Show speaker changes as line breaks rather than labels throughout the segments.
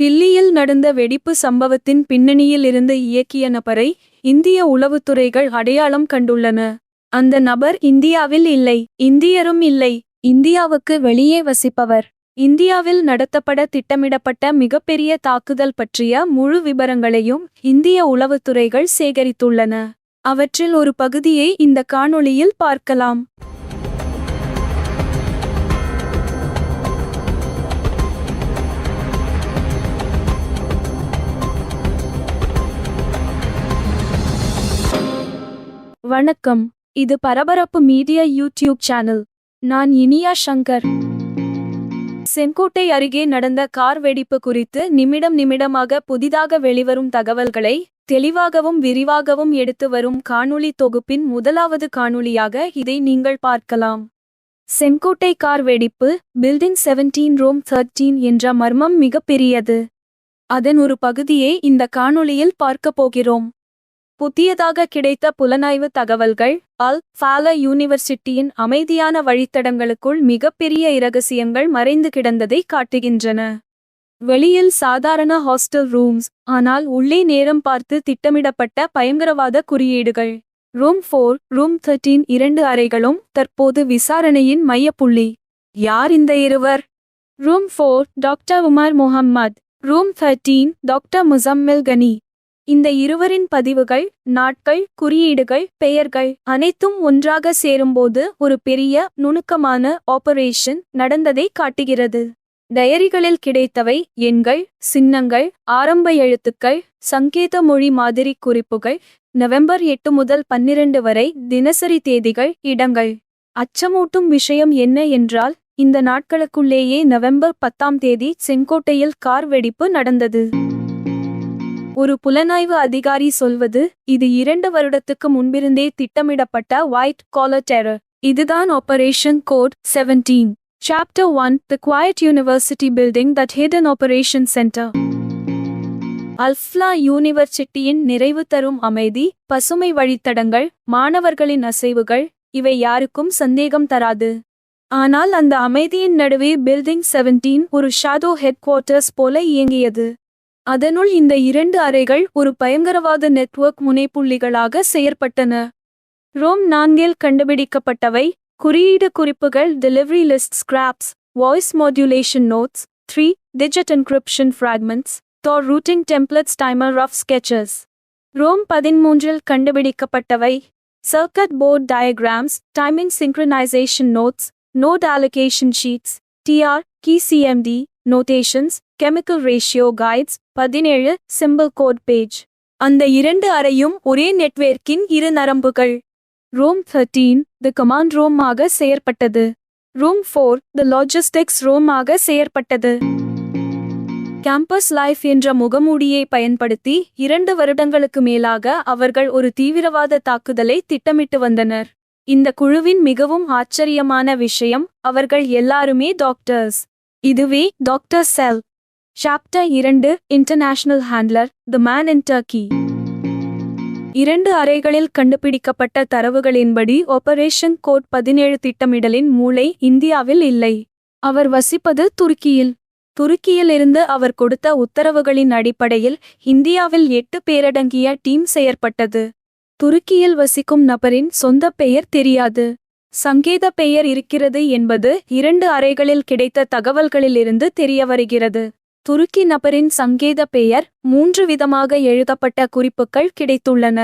தில்லியில் நடந்த வெடிப்பு சம்பவத்தின் பின்னணியில் இருந்து இயக்கிய நபரை இந்திய உளவுத்துறைகள் அடையாளம் கண்டுள்ளன. அந்த நபர் இந்தியாவில் இல்லை இந்தியரும் இல்லை இந்தியாவுக்கு வெளியே வசிப்பவர். இந்தியாவில் நடத்தப்பட திட்டமிடப்பட்ட மிகப்பெரிய தாக்குதல் பற்றிய முழு விபரங்களையும் இந்திய உளவுத்துறைகள் சேகரித்துள்ளன. அவற்றில் ஒரு பகுதியை இந்த காணொளியில் பார்க்கலாம். வணக்கம். இது பரபரப்பு மீடியா யூடியூப் சேனல். நான் இனியா சங்கர். செங்கோட்டை அருகே நடந்த கார் வெடிப்பு குறித்து நிமிடம் நிமிடமாக புதிதாக வெளிவரும் தகவல்களை தெளிவாகவும் விரிவாகவும் எடுத்து வரும் காணொளி தொகுப்பின் முதலாவது காணொளியாக இதை நீங்கள் பார்க்கலாம். செங்கோட்டை கார் வெடிப்பு பில்டிங் செவன்டீன் ரோம் தேர்ட்டீன் என்ற மர்மம் மிகப்பெரியது அதன் ஒரு பகுதியை இந்த காணொளியில் பார்க்கப் போகிறோம். புதியதாக கிடைத்த புலனாய்வு தகவல்கள் அல் ஃபால யூனிவர்சிட்டியின் அமைதியான வழித்தடங்களுக்குள் மிகப்பெரிய இரகசியங்கள் மறைந்து கிடந்ததை காட்டுகின்றன. வெளியில் சாதாரண ஹாஸ்டல் ரூம்ஸ் ஆனால் உள்ளே நேரம் பார்த்து திட்டமிடப்பட்ட பயங்கரவாத குறியீடுகள். ரூம் ஃபோர் ரூம் தேர்ட்டீன் இரண்டு அறைகளும் தற்போது விசாரணையின் மையப்புள்ளி. யார் இந்த இருவர்? Room four doctor Umar Muhammad. Room thirteen doctor Muzammil Ghani. இந்த இருவரின் பதிவுகள் நாட்கள் குறியீடுகள் பெயர்கள் அனைத்தும் ஒன்றாக சேரும்போது ஒரு பெரிய நுணுக்கமான ஆபரேஷன் நடந்ததை காட்டுகிறது. டயரிகளில் கிடைத்தவை எண்கள் சின்னங்கள் ஆரம்ப எழுத்துக்கள் சங்கேத மொழி மாதிரி குறிப்புகள் நவம்பர் எட்டு முதல் பன்னிரண்டு வரை தினசரி தேதிகள் இடங்கள். அச்சமூட்டும் விஷயம் என்ன என்றால் இந்த நாட்களுக்குள்ளேயே நவம்பர் பத்தாம் தேதி செங்கோட்டையில் கார் வெடிப்பு நடந்தது. ஒரு புலனாய்வு அதிகாரி சொல்வது இது இரண்டு வருடத்துக்கு முன்பிருந்தே திட்டமிடப்பட்ட ஒயிட் காலர் டெரர் இதுதான் operation code seventeen chapter one the quiet university building that hidden operation center Al-Falah யூனிவர்சிட்டியின் நிறைவு தரும் அமைதி பசுமை வழித்தடங்கள் மாணவர்களின் அசைவுகள் இவை யாருக்கும் சந்தேகம் தராது. ஆனால் அந்த அமைதியின் நடுவே பில்டிங் செவன்டீன் ஒரு ஷாடோ ஹெட் குவார்ட்டர்ஸ் போல இயங்கியது. அதனுள் இந்த இரண்டு அறைகள் ஒரு பயங்கரவாத நெட்வொர்க் முனைப்புள்ளிகளாக செயற்பட்டன. ரோம் நான்கில் கண்டுபிடிக்கப்பட்டவை குறியீடு குறிப்புகள் delivery list scraps voice modulation notes three digit encryption fragments Tor routing templates timer rough sketches room பதிமூன்றில் கண்டுபிடிக்கப்பட்டவை circuit board diagrams timing synchronization notes node allocation sheets TR கிசிஎம்டி நோட்டேஷன்ஸ் கெமிக்கல் ரேஷியோ கைட்ஸ் பதினேழு simple code page அந்த இரண்டு அறையும் ஒரே நெட்வொர்க்கின் இரு நரம்புகள். Room thirteen the command room ஆக செயற்பட்டது. Room four the logistics room ஆக செயற்பட்டது. கேம்பஸ் லைஃப் என்ற முகமூடியை பயன்படுத்தி இரண்டு வருடங்களுக்கு மேலாக அவர்கள் ஒரு தீவிரவாத தாக்குதலை திட்டமிட்டு வந்தனர். இந்த குழுவின் மிகவும் ஆச்சரியமான விஷயம் அவர்கள் எல்லாருமே டாக்டர்ஸ் இதுவே டாக்டர் செல் சாப்டர் இரண்டு international handler the man in Turkey இரண்டு அறைகளில் கண்டுபிடிக்கப்பட்ட தரவுகளின்படி ஆபரேஷன் கோட் பதினேழு திட்டமிடலின் மூளை இந்தியாவில் இல்லை. அவர் வசிப்பது துருக்கியில். துருக்கியில் இருந்து அவர் கொடுத்த உத்தரவுகளின் அடிப்படையில் இந்தியாவில் எட்டு பேரடங்கிய டீம் செயற்பட்டது. துருக்கியில் வசிக்கும் நபரின் சொந்த பெயர் தெரியாது. சங்கீத பெயர் இருக்கிறது என்பது இரண்டு அறைகளில் கிடைத்த தகவல்களிலிருந்து தெரியவருகிறது. துருக்கி நபரின் சங்கேத பெயர் மூன்று விதமாக எழுதப்பட்ட குறிப்புகள் கிடைத்துள்ளன.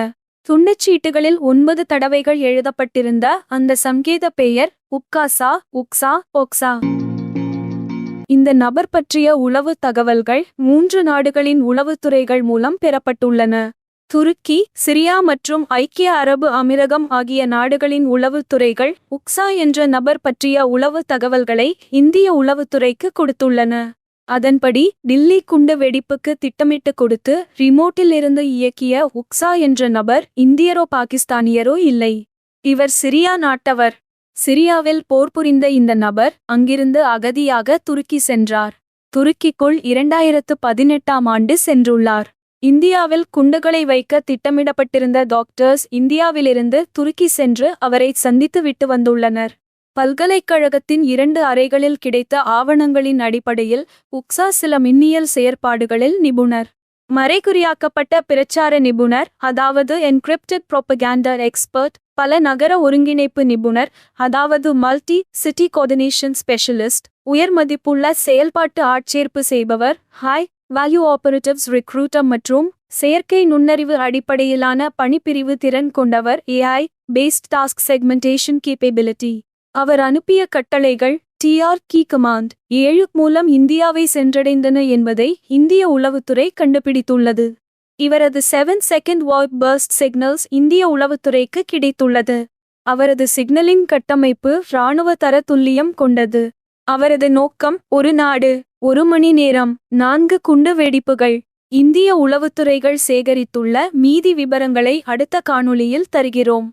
துண்டுச்சீட்டுகளில் ஒன்பது தடவைகள் எழுதப்பட்டிருந்த அந்த சங்கேத பெயர் உப்காசா உக்ஸா ஒக்ஸா இந்த நபர் பற்றிய உளவு தகவல்கள் மூன்று நாடுகளின் உளவுத்துறைகள் மூலம் பெறப்பட்டுள்ளன. துருக்கி சிரியா மற்றும் ஐக்கிய அரபு அமீரகம் ஆகிய நாடுகளின் உளவுத்துறைகள் உக்சா என்ற நபர் பற்றிய உளவு தகவல்களை இந்திய உளவுத்துறைக்கு கொடுத்துள்ளன. அதன்படி டில்லி குண்டு வெடிப்புக்கு திட்டமிட்டு கொடுத்து ரிமோட்டில் இருந்து இயக்கிய உக்சா என்ற நபர் இந்தியரோ பாகிஸ்தானியரோ இல்லை. இவர் சிரியா நாட்டவர். சிரியாவில் போர் புரிந்த இந்த நபர் அங்கிருந்து அகதியாக துருக்கி சென்றார். துருக்கிக்குள் இரண்டாயிரத்து பதினெட்டாம் ஆண்டு சென்றுள்ளார். இந்தியாவில் குண்டுகளை வைக்க திட்டமிடப்பட்டிருந்த டாக்டர்ஸ் இந்தியாவிலிருந்து துருக்கி சென்று அவரை சந்தித்து விட்டு வந்துள்ளனர். பல்கலைக்கழகத்தின் இரண்டு அறைகளில் கிடைத்த ஆவணங்களின் அடிப்படையில் உக்ஸா சில மின்னியல் செயற்பாடுகளில் நிபுணர் மறைகுறியாக்கப்பட்ட பிரச்சார நிபுணர் அதாவது என்கிரிப்டட் ப்ரோபகேண்டர் எக்ஸ்பர்ட் பல நகர ஒருங்கிணைப்பு நிபுணர் அதாவது மல்டி சிட்டி கோஆர்டினேஷன் ஸ்பெஷலிஸ்ட் உயர் மதிப்புள்ள செயல்பாட்டு ஆட்சேர்ப்பு செய்பவர் ஹாய் வேல்யூ ஆபரேட்டிவ்ஸ் ரிக்ரூட்டர் மற்றும் செயற்கை நுண்ணறிவு அடிப்படையிலான பணிப்பிரிவு திறன் கொண்டவர் AI based task segmentation capability அவர் அனுப்பிய கட்டளைகள் டிஆர் கீ கமாண்ட் ஏழு மூலம் இந்தியாவை சென்றடைந்தன என்பதை இந்திய உளவுத்துறை கண்டுபிடித்துள்ளது. இவரது seven second VoIP burst signals இந்திய உளவுத்துறைக்கு கிடைத்துள்ளது. அவரது சிக்னலிங் கட்டமைப்பு இராணுவ தர துல்லியம் கொண்டது. அவரது நோக்கம் ஒரு நாடு ஒரு மணி நேரம் நான்கு குண்டு வெடிப்புகள். இந்திய உளவுத்துறைகள் சேகரித்துள்ள மீதி விபரங்களை அடுத்த காணொளியில் தருகிறோம்.